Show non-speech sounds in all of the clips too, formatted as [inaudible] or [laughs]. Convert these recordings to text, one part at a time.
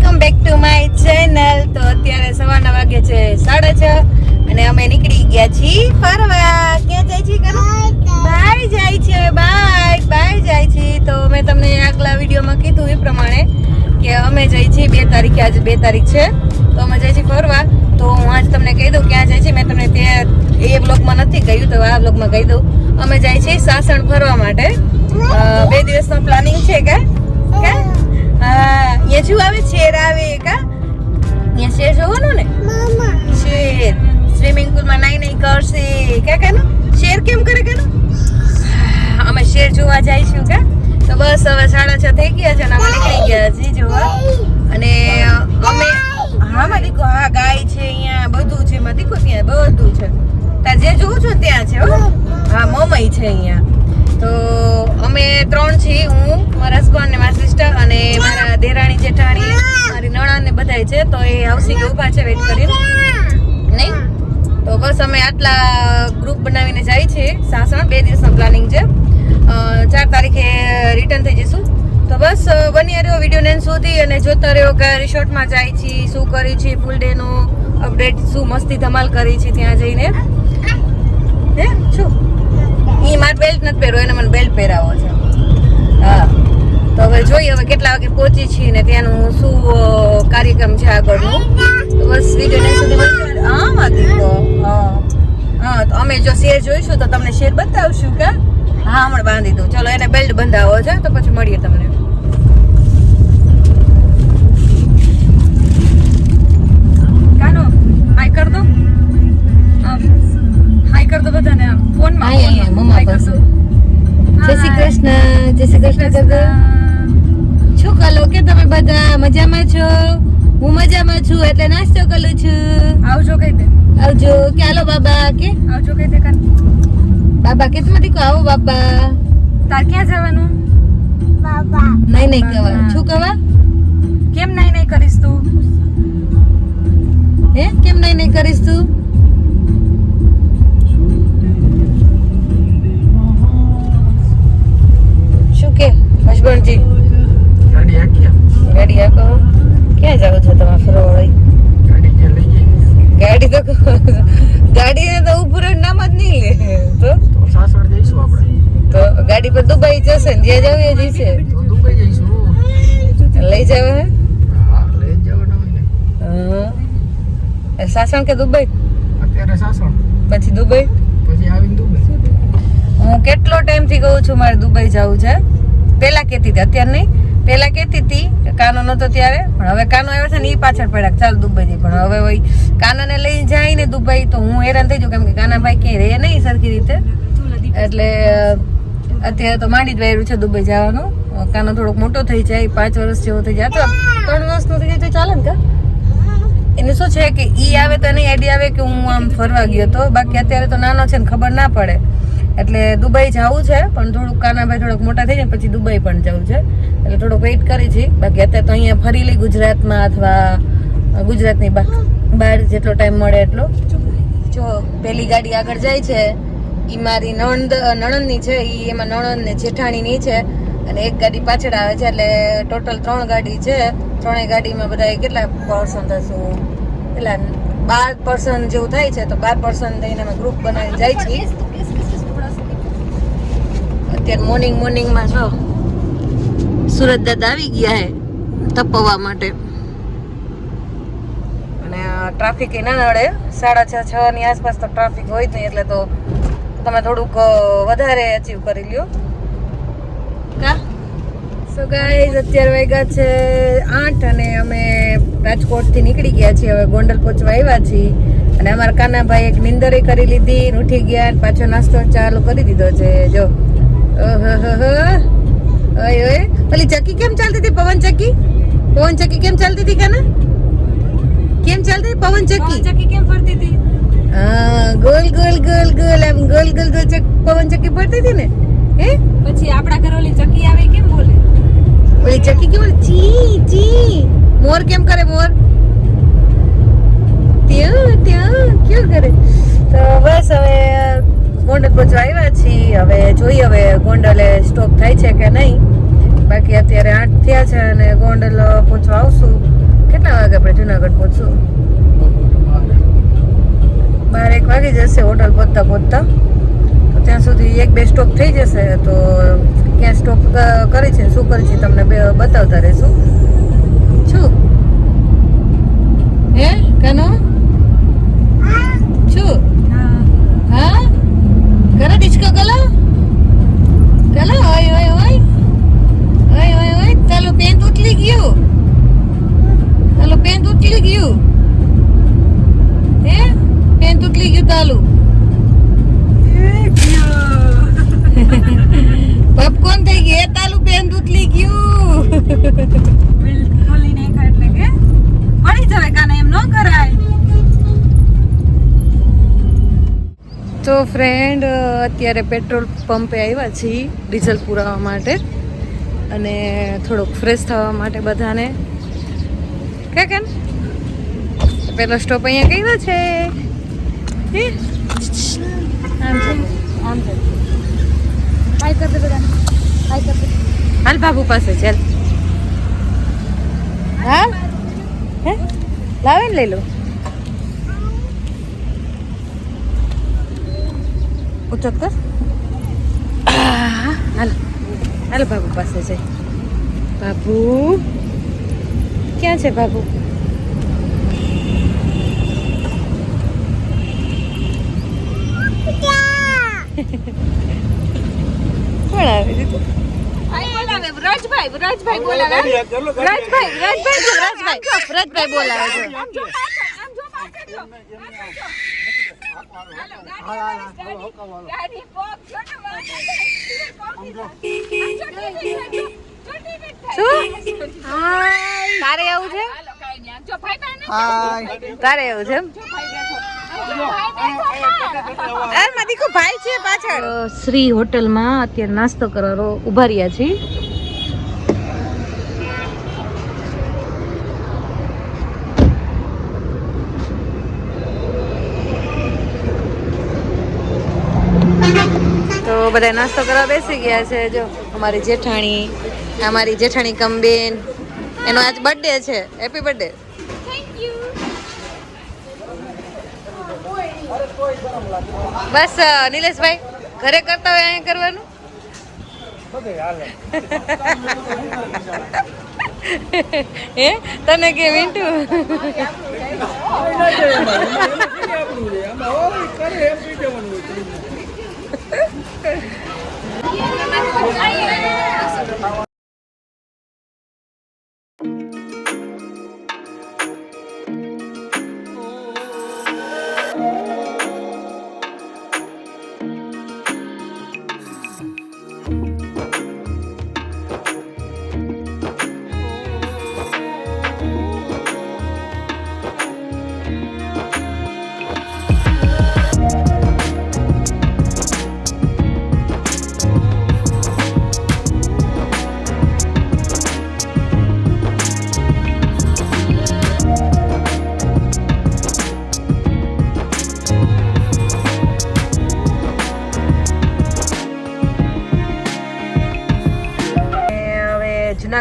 Welcome back to my channel તો અત્યારે સવારના વાગે છે સાડા છ અને અમે નીકળી ગયા છીએ ફરવા. ક્યાં જાય છે બાય જાય છે, બાય બાય જાય છે. તો મેં તમને આગલા વિડીયોમાં કીધું એ પ્રમાણે કે અમે જઈ છીએ બે તારીખે, આજે બે તારીખ છે. તો અમે જઈએ છીએ ફરવા. તો હું આજ તમને કહી દઉં ક્યાં જાય છે. મેં તમને ત્યાં એ બ્લોગમાં નથી કહ્યું, તો આ બ્લોગમાં કહી દઉં. અમે જાય છીએ સાસણ ફરવા માટે. બે દિવસનો પ્લાનિંગ છે કે? કા? હા અહીંયા શું આવે શેર આવે કા અહીંયા શેર જોવાનું ને? શેર. સ્વિમિંગ પુલમાં નાઈ નાઈ કરશે. કા કાનું શેર કેમ કરે કાનું અમે શેર જોવા જઈશું કા? તો બસ હવે સાડા છ થઈ ગયા છે અને અમે નીકળી ગયા છીએ જોવા અને અમે હા માં દીકો હા ગાય છે અહીંયા બધું છે માં દીકો ત્યાં બધું છે. તાર જે જોવું છું ત્યાં છે હો. હા મમઈ છે અહીંયા. તો અમે ત્રણ છીએ હું, મારા હસબન્ડ ને મારા સિસ્ટર અને મારા દેરાણી જેઠાણી, મારી નણા ને બધાય છે, તો એ હાઉસિંગ ઊભા છે વેઇટ કરીને નહીં? તો બસ અમે આટલા ગ્રુપ બનાવીને જાય છે, સાસણ, બે દિવસનો પ્લાનિંગ છે. ચાર તારીખે રિટર્ન થઈ જઈશું. તો બસ બની રહ્યો વીડિયો ને સુધી અને જોતા રહ્યો કે રિસોર્ટમાં જાય છે, શું કરી છે ફૂલ ડે નો અપડેટ શું મસ્તી ધમાલ કરી છે ત્યાં જઈને. હે? શું? ઈ માર બેલ્ટ નથી પહેર્યો એને મને બેલ્ટ પહેરાવો છે. હા. તો હવે જોઈએ હવે કેટલા વાગે પહોંચી છીએ ને ત્યાંનું શું કાર્યક્રમ છે આગળનું. તો બસ વીડિયો નહીં સુધી હા માથી તો હા. તો અમે જો શેર જોઈશું તો તમને શેર બતાવશું, કે? હા, હમણાં બાંધી દઉં. ચલો, એને બેલ્ટ બંધાવો છે, તો પછી મળીએ તમને. છો? હું મજામાં છું એટલે નાસ્તો કરું છું. આવજો કહી દે. આવજો. કે હાલો બાબા? કે? આવજો કહી દે બાબા કે તમે દીકો આવો બાબા. તાર ક્યાં જવાનું? નહીં નહીં કહેવા. બાબા. શું કહેવા? કેમ નહીં નહીં કરીશ તું? હે? કેમ નહીં નહીં કરીશ તું? શું કે? હસબન્ડજી ગાડી આખો. ક્યાં જાવ છો તમે ફરવા વાળી? ગાડી તો ગાડી તો રહીને નામ જ નહીં લે. તો? તો સાસણ જઈશું આપણે. તો ગાડી પર દુબઈ જશે ને જ્યાં જવું એ તો દુબઈ જઈશું. લઈ જાવ હે. સાસણ કે દુબઈ? અત્યારે સાસણ. પછી દુબઈ? પછી આવીને દુબઈ. હું કેટલો ટાઈમથી કહું છું મારે દુબઈ જવું છે? પેલા કહેતી હતી અત્યારે નહીં. પેલા કહેતી હતી કાનો નતો ત્યારે, પણ હવે કાનો આવ્યો છે ને એ પાછળ પડ્યા ચાલ દુબઈ પણ હવે ભાઈ કાનાને લઈ જાય ને દુબઈ તો હું હેરાન થઈ જાઉં કેમ કે કાનાભાઈ ક્યાંય રહે નહીં સરખી રીતે. એટલે અત્યારે તો માંડી જ વાયરું છે દુબઈ જવાનું. કાનો થોડોક મોટો થઈ જાય, પાંચ વર્ષ જેવો થઈ જાય. તો ત્રણ વર્ષનો થઈ જાય તો ચાલે ને કા? એને શું છે કે ઈ આવે તો નહીં આઈડિયા આવે કે હું આમ ફરવા ગયો તો. બાકી અત્યારે તો નાનો છે ને ખબર ના પડે. એટલે દુબઈ જવું છે, પણ થોડુંક કાનાભાઈ થોડોક મોટા થઈ જાય, પછી દુબઈ પણ જવું છે. એટલે થોડોક વેઇટ કરી છે. બાકી અત્યારે તો અહીંયા ફરી લઈ ગુજરાતમાં અથવા ગુજરાતની બહાર જેટલો ટાઈમ મળે એટલો. જો પેલી ગાડી આગળ જાય છે એ મારી નણંદ, નણંદની છે એ એમાં નણંદ ને જેઠાણીની છે, અને એક ગાડી પાછળ આવે છે, એટલે ટોટલ ત્રણ ગાડી છે. ત્રણેય ગાડીમાં બધા કેટલા પર્સન થશું? કેટલા બાર પર્સન જેવું થાય છે, તો બાર પર્સન થઈને અમે ગ્રુપ બનાવી જાય છીએ અત્યારે મોર્નિંગ મોર્નિંગમાં જો સુરત દાદા આવી ગયા હે તપવા માટે. અને ટ્રાફિક ના નડે. સાડા છ છ ની આસપાસ તો ટ્રાફિક હોય નહીં એટલે તો તમે થોડુંક વધારે અચીવ કરી લ્યો. કા? સો ગાઈઝ અત્યારે વાગ્યા છે આઠ અને અમે રાજકોટથી નીકળી ગયા છીએ. હવે ગોંડલ પહોંચવા આવ્યા છીએ. અને અમારા કાનાભાઈ એક નિંદરે કરી લીધી ઉઠી ગયા પાછો નાસ્તો ચાલુ કરી દીધો છે. જો. ઓય ઓય. ઓલી ચકી કેમ ચાલતી હતી? પવન ચક્કી પવન ચક્કી કેમ ચાલતી હતી કાના? કેમ ચાલતી પવન ચક્કી ચક્કી કેમ ફરતી હતી? ગોલ ગોલ ગોલ ગોલ એમ ગોલ ગોલ ગોલ ચક પવન ચક્કી ફરતી હતી ને? હે? પછી આપણા ઘર ઓલી ચક્કી આવે કેમ બોલે? ઓલી ચક્કી કેમ બોલે? ચી ચી. મોર કેમ કરે મોર? ત્યાં ત્યાં ક્યું કરે તો બસ હવે ગોંડલ પહોંચવા આવ્યા છીએ હવે જોઈએ હવે ગોંડલે સ્ટોપ થાય છે કે નહીં? બાકી અત્યારે આઠ થયા છે અને ગોંડલ પહોંચવા આવશું. કેટલા વાગે આપણે જુનાગઢ પહોંચશું? બાર એક વાગી જશે હોટલ પહોંચતા પહોંચતા. તો ત્યાં સુધી એક બે સ્ટોપ થઈ જશે. તો ક્યાં સ્ટોપ કરી છે શું કરી છે તમને બે બતાવતા રહેશું. છું. હે કનો? છું. હા. કરે ડિસ્કો ગલો ગલો ઓય ઓય ઓય ઓય ઓય ઓય તારું પેન્ટ ઉતલી ગયું તારું પેન્ટ ઉતલી ગયું હે પેન્ટ ઉતલી ગયું તાલું પોપકોર્ન થઈ ગયું એ તાલું પેન્ટ ઉતલી ગયું બિલ ખોલી નહીં ખાય એટલે કે મળી જવાય કાને એમ ન કરાય તો ફ્રેન્ડ અત્યારે પેટ્રોલ પંપે આવ્યા છીએ ડીઝલ પુરાવા માટે અને થોડોક ફ્રેશ થવા માટે બધાને. કે કેમ? પેલો સ્ટોપ અહીંયા કયો છે? હાલ બાબુ પાસે ચાલ. હા હે? લાવે ને લઈ લો. ઉચક કર હાલ હાલ બાબુ પાસે જઈ. બાબુ ક્યાં છે બાબુ? કોણ આવે દીધું બોલાવે. વ્રજભાઈ વ્રજભાઈ બોલાવે રાજભાઈ રાજભાઈ જો રાજભાઈ રાજભાઈ બોલાવે છે. તારે એવું છે. તારે એવું છે એમ દીકુ ભાઈ છે પાછળ શ્રી હોટલમાં અત્યારે નાસ્તો કરવા ઊભા રહ્યા છીએ તો બધા નાસ્તો કરવા બેસી ગયા છે જો અમારી જેઠાણી અમારી જેઠાણી કમબેન એનો આજ બર્થડે છે હેપી બર્થડે બસ નિલેશભાઈ ઘરે કરતા હોય અહીંયા કરવાનું હે તને કે હવે જુનાગઢ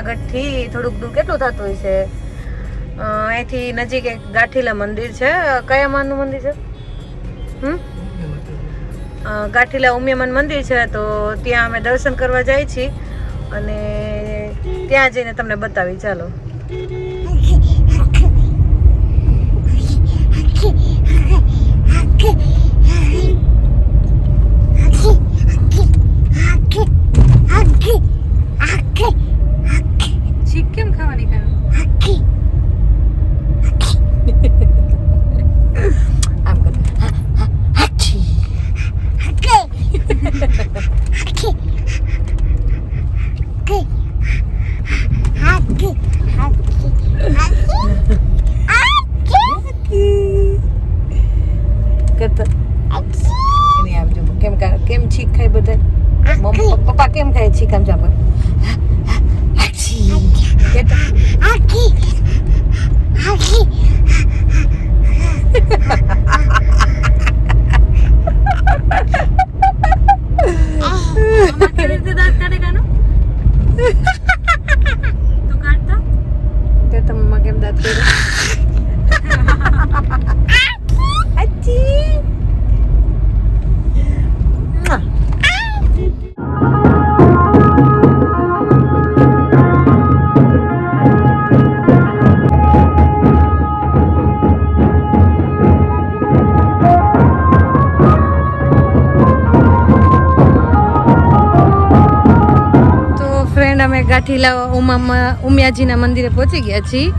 થી થોડુંક દૂર કેટલું થતું હોય છે? અહીંથી નજીક એક ગાંઠીલા મંદિર છે. કયા માનનું મંદિર છે? હમ? ગાંઠીલા ઉમિયામાન મંદિર છે તો ત્યાં અમે દર્શન કરવા જાય છીએ અને ત્યાં જઈને તમને બતાવી ચાલો. ગાંઠીલા ઉમા ઉમિયાજીના મંદિરે પહોંચી ગયા છીએ.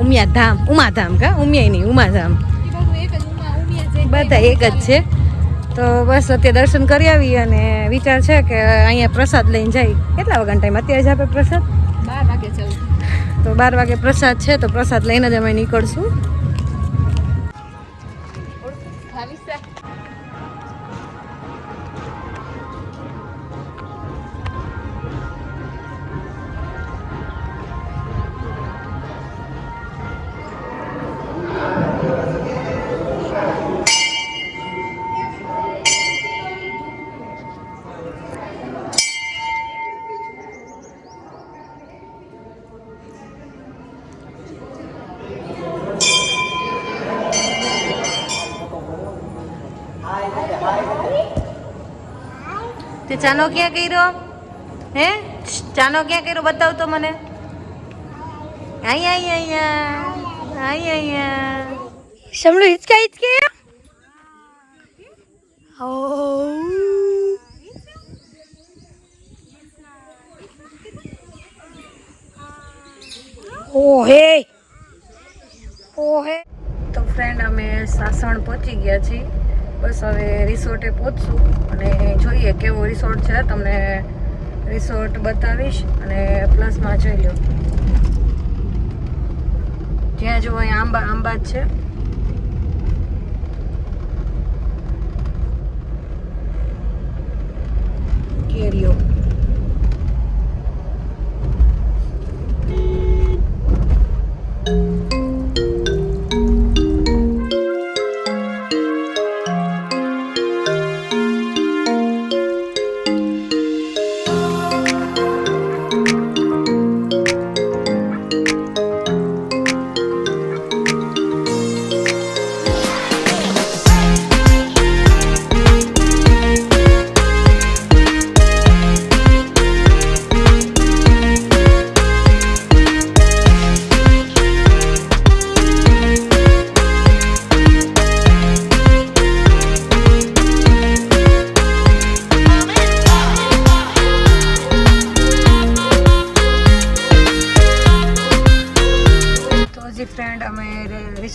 ઉમિયા ધામ ઉમાધામ કા? ઉમિયા નહીં ઉમાધામ. બધા એક જ છે. તો બસ અત્યારે દર્શન કરી આવી અને વિચાર છે કે અહીંયા પ્રસાદ લઈને જાય. કેટલા વાગ્યાનો ટાઈમ અત્યારે જ આપે પ્રસાદ? બાર વાગે ચાલુ તો બાર વાગે પ્રસાદ છે તો પ્રસાદ લઈને જ અમે નીકળશું. ચાનો ક્યાં કર્યો? હે? ચાનો ક્યાં કર્યો? બતાવ તો મને. અહીંયા અહીંયા અહીંયા અહીંયા અહીંયા સમલો હિચકા હિચકે? ઓહે ઓહે તો ફ્રેન્ડ અમે સાસણ પહોંચી ગયા છીએ. બસ હવે રિસોર્ટે પહોંચશું અને જોઈએ કેવો રિસોર્ટ છે. તમને રિસોર્ટ બતાવીશ અને પ્લસમાં જોઈ લો. જ્યાં જો અહીંયા આંબા આંબા જ છે. કેરીઓ.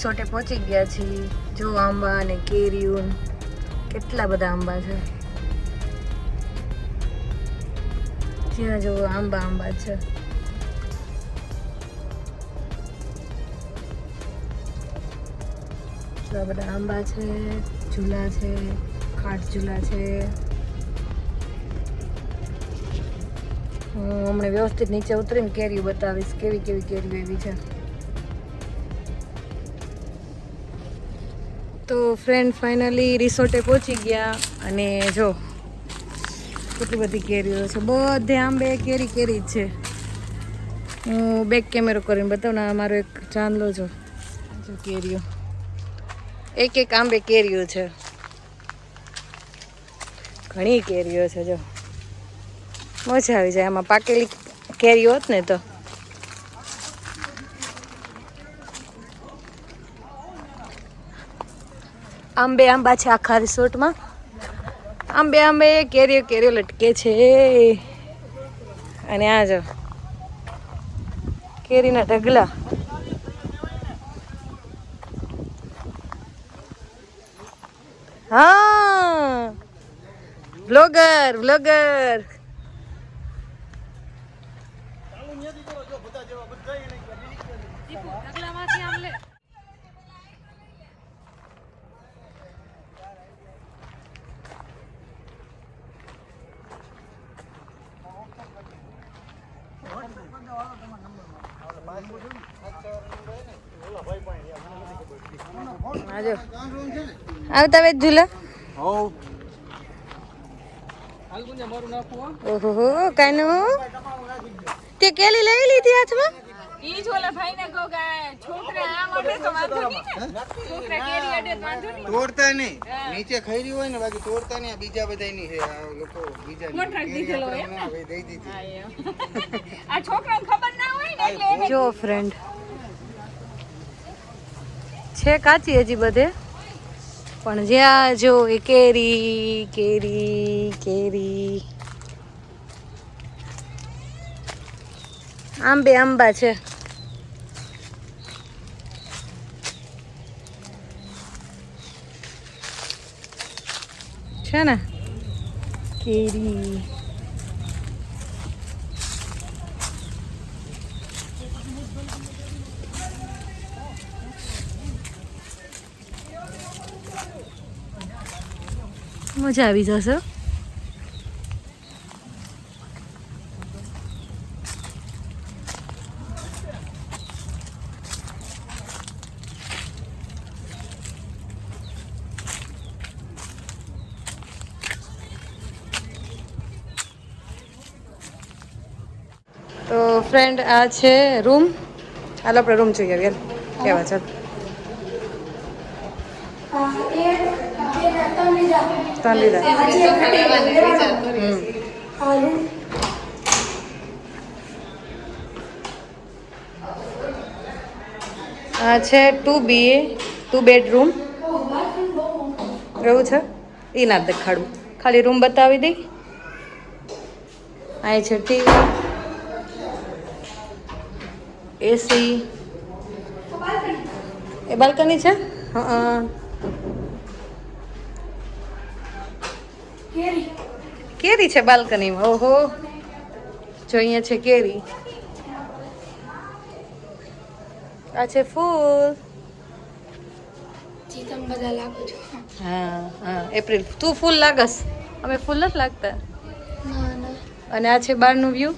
રિસોર્ટે પહોંચી ગયા છીએ. જો આંબા અને કેરીઓ, કેટલા બધા આંબા છે. જ્યાં જો આંબા આંબા છે. એટલા બધા આંબા છે. ઝૂલા છે, ખાટ ઝૂલા છે. હું હમણાં વ્યવસ્થિત નીચે ઉતરીને કેરીઓ બતાવીશ, કેવી કેવી કેરીઓ એવી છે. તો ફ્રેન્ડ ફાઇનલી રિસોર્ટે પહોંચી ગયા અને જો, કેટલી બધી કેરીઓ છે. બધે આંબે કેરી કેરી છે. હું બેક કેમેરો કરીને બતાવું ને મારો એક ચાંદલો જો કેરીઓ. એક એક આંબે કેરીઓ છે. ઘણી કેરીઓ છે, જો. મજા આવી જાય. આમાં પાકેલી કેરીઓ હોત ને તો. આંબે આંબા છે આખા રિસોર્ટમાં. આંબે આંબે કેરીઓ કેરીઓ લટકે છે. અને આ જો, કેરીના ઢગલા. હા, બ્લોગર બ્લોગર. આજો આવતા વેજ ઝૂલા. ઓહો કાનો તે કેલી લઈ લીધી હાથમાં? ઈ જ ભાઈ ને કહો કે છોકરા આમ અડે તો વાંધો નહીં ને. છોકરા કેરી અડે તો વાંધો નહીં. તોડતા નહીં. નીચે ખૈરી હોય ને બાકી તોડતા નહીં. આ બીજા બધા ની છે. આ લોકો બીજા Contract દીધેલો એમ ને? દઈ દીધી. [laughs] આ છોકરાને ખબર ના હોય ને એટલે જો ફ્રેન્ડ છે કાચી હજી બધે. પણ જ્યાં જો એ કેરી કેરી કેરી. આંબે આંબા છે. છે ને? કેરી. મજા આવી જશે તો ફ્રેન્ડ આ છે રૂમ હાલ આપણે રૂમ જોઈએ આવીએ કેવા છે? ત્રણ લીધા આ છે ટુ બી ટુ બેડરૂમ એવું છે? એ ના દેખાડું. ખાલી રૂમ બતાવી દઈ. આ છે ટીવી એસી એ બાલ્કની છે? હા. કેરી છે બાલ્કનીમાં? ઓહો. જો અહીંયા છે કેરી. આ છે ફૂલ. હા હા એપ્રિલ. તું ફૂલ લાગસ. અમે ફૂલ નથી લાગતા. અને આ છે બહારનું વ્યૂ.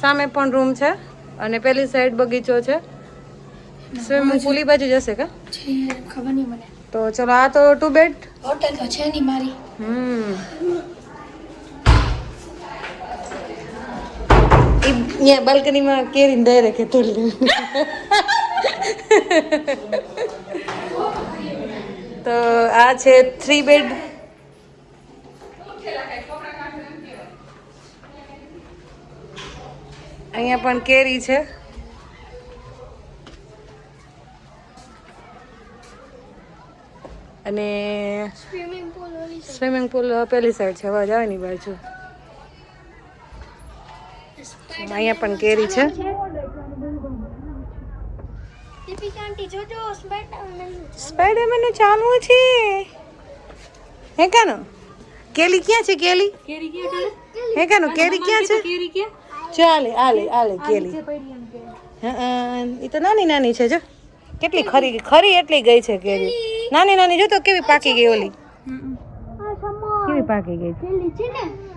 સામે પણ રૂમ છે. અને પેલી સાઈડ બગીચો છે. સ્વિમિંગ પુલ બાજુ જશે કા? ખબર નહીં મને. તો ચલો આ તો ટુ બેડ. હોટલ તો છે નહીં મારી. હમ. અહીંયા બાલ્કનીમાં કેરીને ડાયરેક્ટ તોડી તો આ છે થ્રી બેડ અહીંયા પણ કેરી છે. અને સ્વિમિંગ પુલ સ્વિમિંગ પુલ પેલી સાઈડ છે. અવાજ આવે ની બાજુ? અહીંયા પણ કેરી છે. સ્પાઈડરમેનનું ચાલવું છે. હે કાનો? કેલી ક્યાં છે કેલી? હે કાનો કેરી ક્યાં છે? ચાલે આલે આલે કેલી. હા એ તો નાની નાની છે જો. કેટલી ખરી ખરી એટલી ગઈ છે કેરી. નાની નાની જો તો કેવી પાકી ગઈ ઓલી. કેવી પાકી ગઈ? છે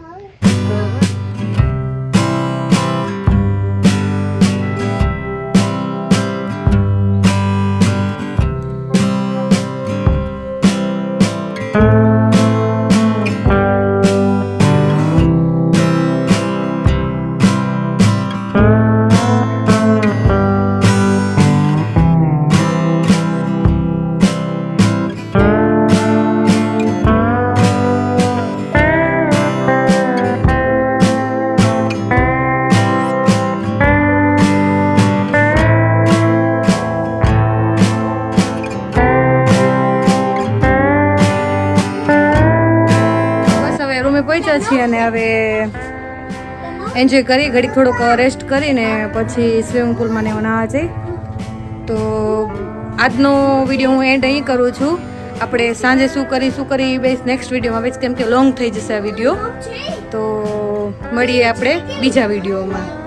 અને હવે એન્જોય કરી, ઘડીક થોડોક રેસ્ટ કરીને પછી સ્વિમિંગ પુલમાં ને નાવા જઈ. તો આજનો વીડિયો હું એન્ડ અહીં કરું છું. આપણે સાંજે શું કરી શું કરી બેસ નેક્સ્ટ વિડીયોમાં બેસ કેમ કે લોંગ થઈ જશે આ વીડિયો તો મળીએ આપણે બીજા વિડીયોમાં